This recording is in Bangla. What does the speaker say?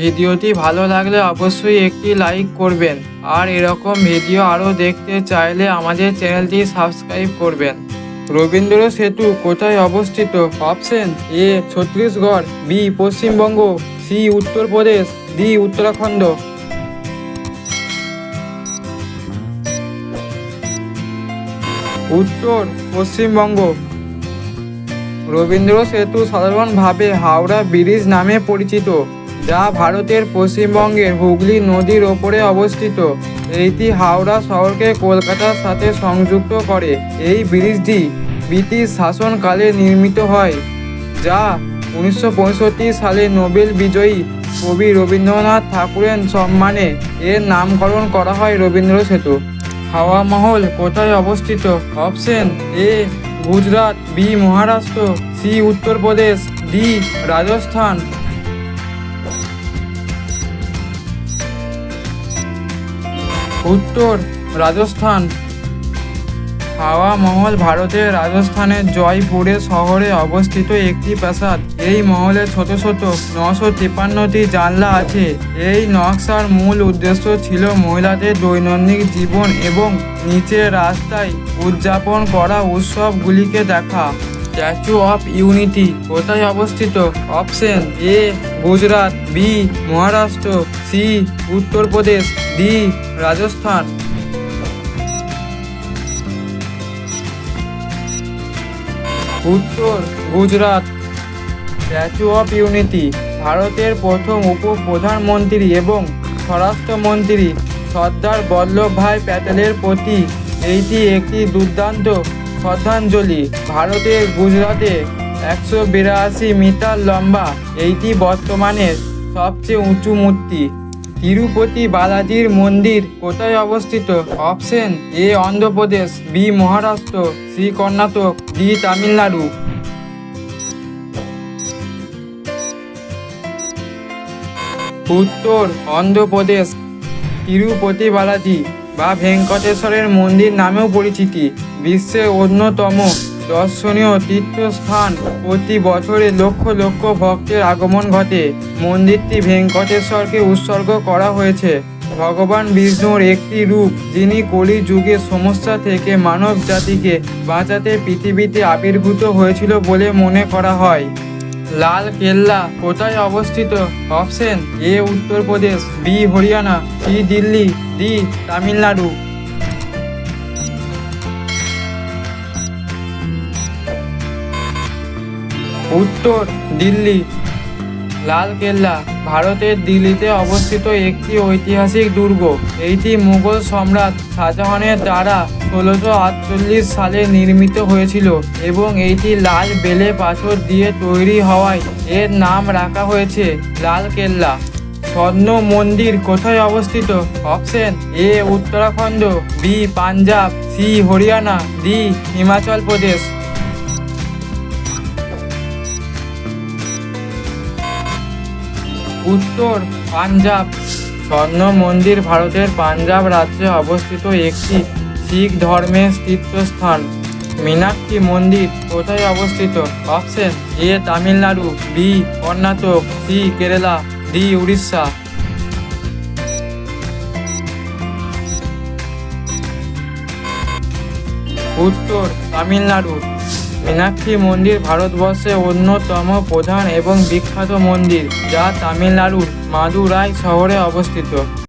ভিডিওটি ভালো লাগলে অবশ্যই একটি লাইক করবেন। আর এরকম ভিডিও আরও দেখতে চাইলে আমাদের চ্যানেলটি সাবস্ক্রাইব করবেন। রবীন্দ্র সেতু কোথায় অবস্থিত? Option A, Chhattisgarh, B, Paschimbanga, C, Uttar Pradesh, D, Uttarakhand. উত্তর, পশ্চিমবঙ্গ। রবীন্দ্র সেতু সাধারণভাবে হাওড়া ব্রিজ নামে পরিচিত। যা ভারতের পশ্চিমবঙ্গের হুগলি নদীর ওপরে অবস্থিত। এইটি হাওড়া শহরকে কলকাতার সাথে সংযুক্ত করে। এই ব্রিজটি ব্রিটিশ শাসনকালে নির্মিত হয়, যা উনিশশো পঁয়ষট্টি সালে নোবেল বিজয়ী কবি রবীন্দ্রনাথ ঠাকুরের সম্মানে এর নামকরণ করা হয় রবীন্দ্র সেতু। হাওয়া মহল কোথায় অবস্থিত? Option A, Gujarat, B, Maharashtra, C, Uttar Pradesh, D, Rajasthan. উত্তর, রাজস্থান। হাওয়া মহল ভারতের রাজস্থানের জয়পুরে শহরে অবস্থিত একটি প্রাসাদ। এই মহলে ছোট ছোট নশো তিপ্পান্নটি জানলা আছে। এই নকশার মূল উদ্দেশ্য ছিল মহিলাদের দৈনন্দিন জীবন এবং নিচের রাস্তায় উদযাপন করা উৎসবগুলিকে দেখা। স্ট্যাচু অফ ইউনিটি কোথায় অবস্থিত? Option A Gujarat B Maharashtra C Uttar Pradesh D Rajasthan উত্তর গুজরাট স্ট্যাচু অফ ইউনিটি ভারতের প্রথম উপপ্রধানমন্ত্রী এবং স্বরাষ্ট্রমন্ত্রী সর্দার বল্লভভাই প্যাটেলের প্রতি, এইটি একটি দুর্দান্ত শ্রদ্ধাঞ্জলি। ভারতের গুজরাটে একশো বিরাশি মিটার লম্বা এইটি বর্তমানে সবচেয়ে উঁচু মূর্তি। তিরুপতি বালাজির মন্দির কোথায় অবস্থিত? Option A, Andhra Pradesh, B, Maharashtra, C, Karnataka, D, Tamil Nadu. উত্তর, অন্ধ্রপ্রদেশ। তিরুপতি বালাজি বা ভেঙ্কটেশ্বরের মন্দির নামেও পরিচিতি। বিশ্বের অন্যতম দর্শনীয় তীর্থস্থান। প্রতি বছরে লক্ষ লক্ষ ভক্তের আগমন ঘটে। মন্দিরটি ভেঙ্কটেশ্বরকে উৎসর্গ করা হয়েছে। ভগবান বিষ্ণুর একটি রূপ, যিনি কলি যুগের সমস্যা থেকে মানব জাতিকে বাঁচাতে পৃথিবীতে আবির্ভূত হয়েছিল বলে মনে করা হয়। লাল কেল্লা কোথায় অবস্থিত? Option A Uttar Pradesh, B Haryana, C Delhi, D Tamil Nadu. উত্তর দিল্লি। লাল কেল্লা ভারতের দিল্লিতে অবস্থিত একটি ঐতিহাসিক দুর্গ। এইটি মুঘল সম্রাট শাহজাহানের দ্বারা ষোলোশো আটচল্লিশ সালে নির্মিত হয়েছিল এবং এইটি লাল বেলে পাথর দিয়ে তৈরি হওয়ায় এর নাম রাখা হয়েছে লাল কেল্লা স্বর্ণ মন্দির কোথায় অবস্থিত? Option A, Uttarakhand, B, Punjab, C, Haryana, D, Himachal Pradesh. উত্তর পাঞ্জাব। স্বর্ণ মন্দির ভারতের পাঞ্জাব রাজ্যে অবস্থিত একটি শিখ ধর্মের তীর্থস্থান মীনাক্ষী মন্দির কোথায় অবস্থিত? Option A, Tamil Nadu, B, Karnataka, C, Kerala, D, Orissa. উত্তর তামিলনাড়ু। মীনাক্ষী মন্দির ভারতবর্ষের অন্যতম প্রধান এবং বিখ্যাত মন্দির যা তামিলনাড়ুর মাদুরাই শহরে অবস্থিত।